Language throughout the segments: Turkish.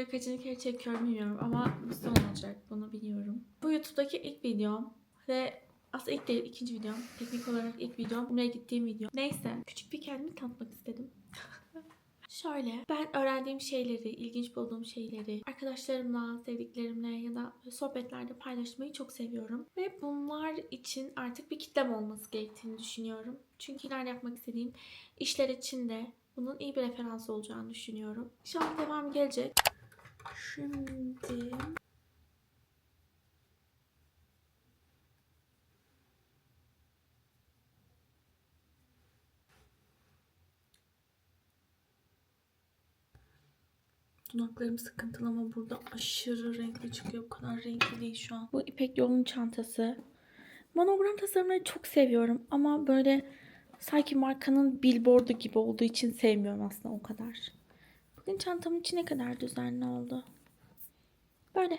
videoyu kaçıncı kere çekiyorum bilmiyorum ama bu son olacak bunu biliyorum. Bu YouTube'daki ilk videom ve aslında ilk değil ikinci videom. Teknik olarak ilk videom. Umre'ye gittiğim video. Neyse küçük bir kendimi tanıtmak istedim. Şöyle, ben öğrendiğim şeyleri, ilginç bulduğum şeyleri arkadaşlarımla, sevdiklerimle ya da sohbetlerde paylaşmayı çok seviyorum. Ve bunlar için artık bir kitlem olması gerektiğini düşünüyorum. Çünkü ileride yapmak istediğim işler için de bunun iyi bir referans olacağını düşünüyorum. An devam gelecek. Şimdi Dudaklarım sıkıntılı ama burada aşırı renkli çıkıyor. Bu kadar renkli değil şu an. Bu İpek Yol'un çantası. Monogram tasarımları çok seviyorum ama böyle sanki markanın billboardu gibi olduğu için sevmiyorum aslında o kadar. Bugün çantamın içi ne kadar düzenli oldu. Böyle.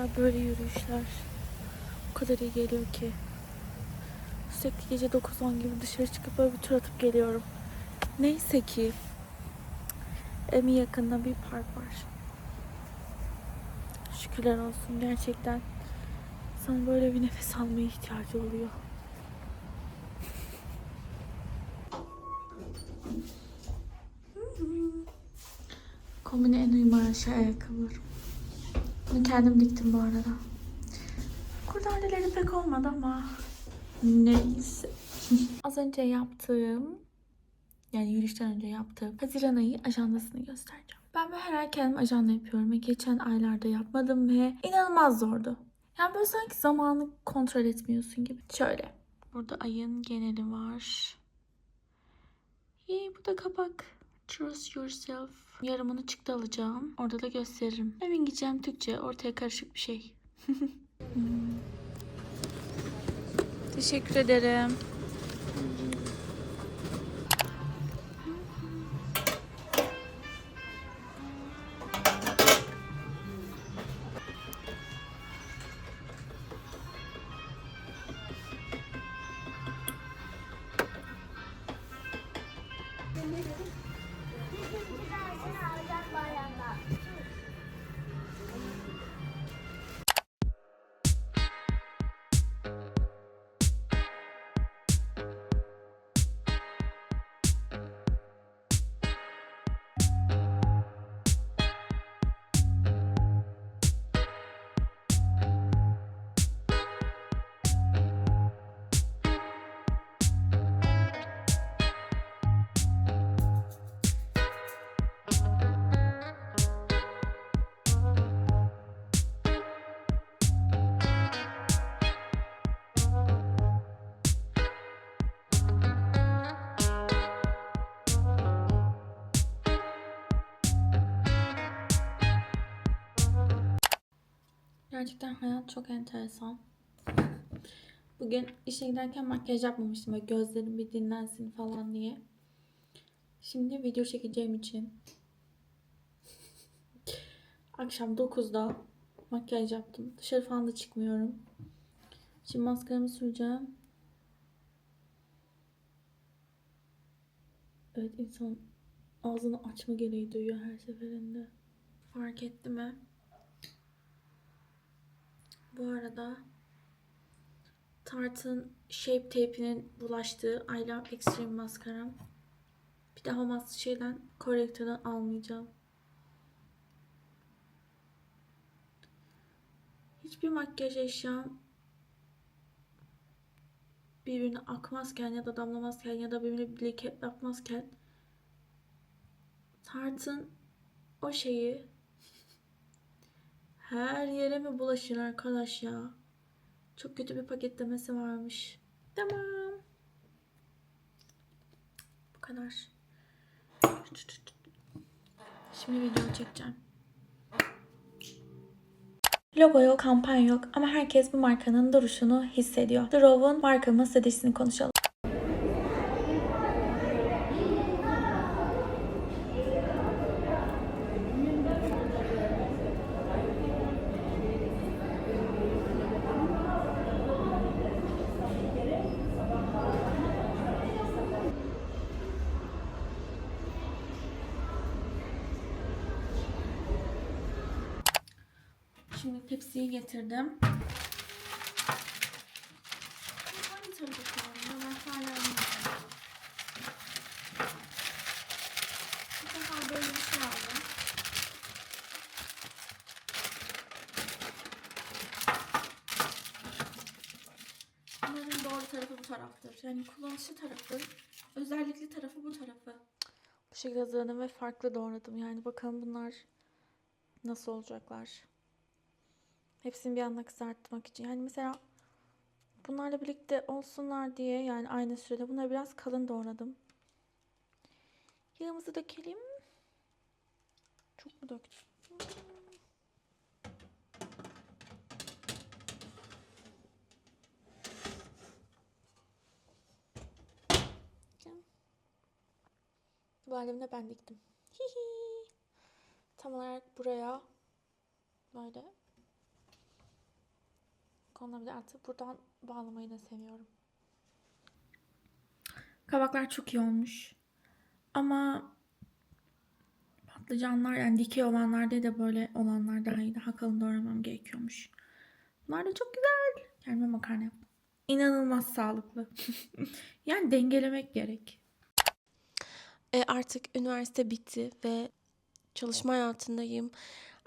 Ara böyle yürüyüşler o kadar iyi geliyor ki. Sürekli gece 9-10 gibi dışarı çıkıp böyle bir tur atıp geliyorum. Neyse ki emin yakınında bir park var. Şükürler olsun gerçekten. Sana böyle bir nefes almaya ihtiyacı oluyor. Kombine en uyumayan şey ayakkabılarım. Bunu kendim diktim bu arada. Kurdaleleri pek olmadı ama neyse. Az önce yaptığım yani yürüyüşten önce yaptığım Haziran ayı ajandasını göstereceğim. Ben böyle her ay kendim ajanda yapıyorum ve geçen aylarda yapmadım ve inanılmaz zordu. Yani böyle sanki zamanı kontrol etmiyorsun gibi. Şöyle. Burada ayın geneli var. Yee, bu da kapak. Trust yourself. Yarımını çıktı alacağım. Orada da gösteririm. Hem İngilizcem Türkçe ortaya karışık bir şey. Teşekkür ederim. 不知道，正好在保养呢。Gerçekten hayat çok enteresan. Bugün işe giderken makyaj yapmamıştım. Böyle gözlerim bir dinlensin falan diye. Şimdi video çekeceğim için akşam 9'da makyaj yaptım. Dışarı falan da çıkmıyorum. Şimdi maskaramı süreceğim. Evet insan ağzını açma gereği duyuyor her seferinde. Fark etti mi? Bu arada Tarte'ın Shape Tape'inin bulaştığı I Love Extreme maskaram. Bir daha mas şeyden korektörden almayacağım. Hiçbir makyaj eşyam birbirine akmazken ya da damlamazken ya da birbirine birlikte yapmazken Tarte'ın o şeyi her yere mi bulaşır arkadaş ya? Çok kötü bir paketlemesi varmış. Tamam. Bu kadar. Şimdi video çekeceğim. Logo yok, kampanya yok ama herkes bu markanın duruşunu hissediyor. Drov'un markamın stratejisini konuşalım. Şimdi tepsiyi getirdim. Şey. Bunların doğru tarafı bu taraftır. Yani kullanışlı tarafı, özellikli tarafı bu tarafı. Bu şekilde hazırladım ve farklı doğradım. Yani bakalım bunlar nasıl olacaklar. Hepsini bir anda kızartmak için. Yani mesela bunlarla birlikte olsunlar diye yani aynı sürede bunları biraz kalın doğradım. Yağımızı dökelim. Çok mu döktüm? Bu halimde ben diktim. Hihi. Tam olarak buraya böyle konulabilir. Artık buradan bağlamayı da seviyorum. Kabaklar çok iyi olmuş. Ama patlıcanlar yani dikey olanlar değil de böyle olanlar daha iyi. Daha kalın doğramam gerekiyormuş. Bunlar da çok güzel. Kendime makarna yaptım. İnanılmaz sağlıklı. yani dengelemek gerek. E, artık üniversite bitti ve çalışma hayatındayım.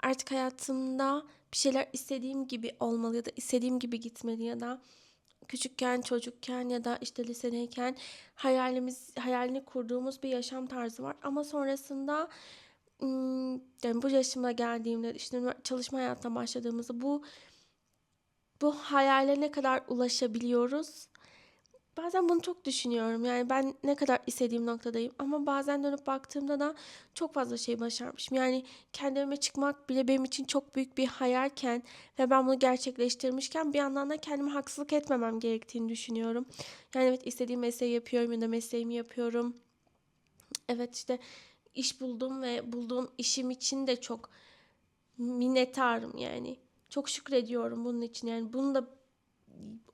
Artık hayatımda bir şeyler istediğim gibi olmalı ya da istediğim gibi gitmeli ya da küçükken, çocukken ya da işte lisedeyken hayalimiz hayalini kurduğumuz bir yaşam tarzı var. Ama sonrasında yani bu yaşıma geldiğimde işte çalışma hayatına başladığımızda bu bu hayale ne kadar ulaşabiliyoruz? Bazen bunu çok düşünüyorum. Yani ben ne kadar istediğim noktadayım. Ama bazen dönüp baktığımda da çok fazla şey başarmışım. Yani kendime çıkmak bile benim için çok büyük bir hayalken ve ben bunu gerçekleştirmişken bir yandan da kendime haksızlık etmemem gerektiğini düşünüyorum. Yani evet istediğim mesleği yapıyorum ya da mesleğimi yapıyorum. Evet işte iş buldum ve bulduğum işim için de çok minnettarım yani. Çok şükrediyorum bunun için. Yani bunu da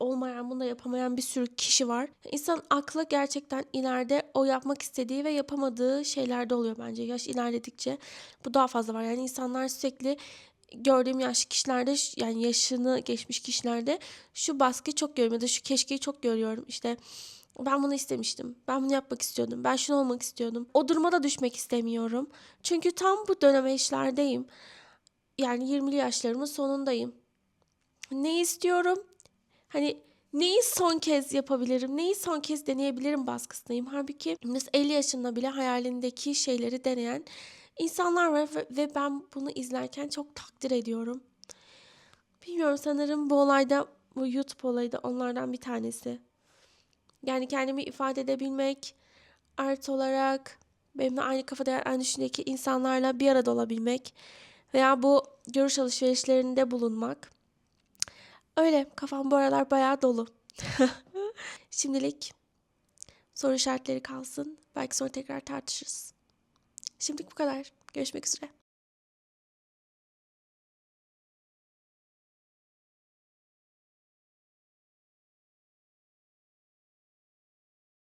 olmayan, bunu da yapamayan bir sürü kişi var. İnsan aklı gerçekten ileride o yapmak istediği ve yapamadığı şeylerde oluyor bence. Yaş ilerledikçe bu daha fazla var. Yani insanlar sürekli gördüğüm yaşlı kişilerde yani yaşını geçmiş kişilerde şu baskıyı çok görüyorum ya da şu keşkeyi çok görüyorum. İşte ben bunu istemiştim. Ben bunu yapmak istiyordum. Ben şunu olmak istiyordum. O duruma da düşmek istemiyorum. Çünkü tam bu dönem yaşlardayım. Yani 20'li yaşlarımın sonundayım. Ne istiyorum? Hani neyi son kez yapabilirim, neyi son kez deneyebilirim baskısındayım. Halbuki biz 50 yaşında bile hayalindeki şeyleri deneyen insanlar var ve, ben bunu izlerken çok takdir ediyorum. Bilmiyorum sanırım bu olayda, bu YouTube olayı da onlardan bir tanesi. Yani kendimi ifade edebilmek, artı olarak benimle aynı kafada, aynı düşündeki insanlarla bir arada olabilmek veya bu görüş alışverişlerinde bulunmak. Öyle kafam bu aralar bayağı dolu. Şimdilik soru işaretleri kalsın. Belki sonra tekrar tartışırız. Şimdilik bu kadar. Görüşmek üzere.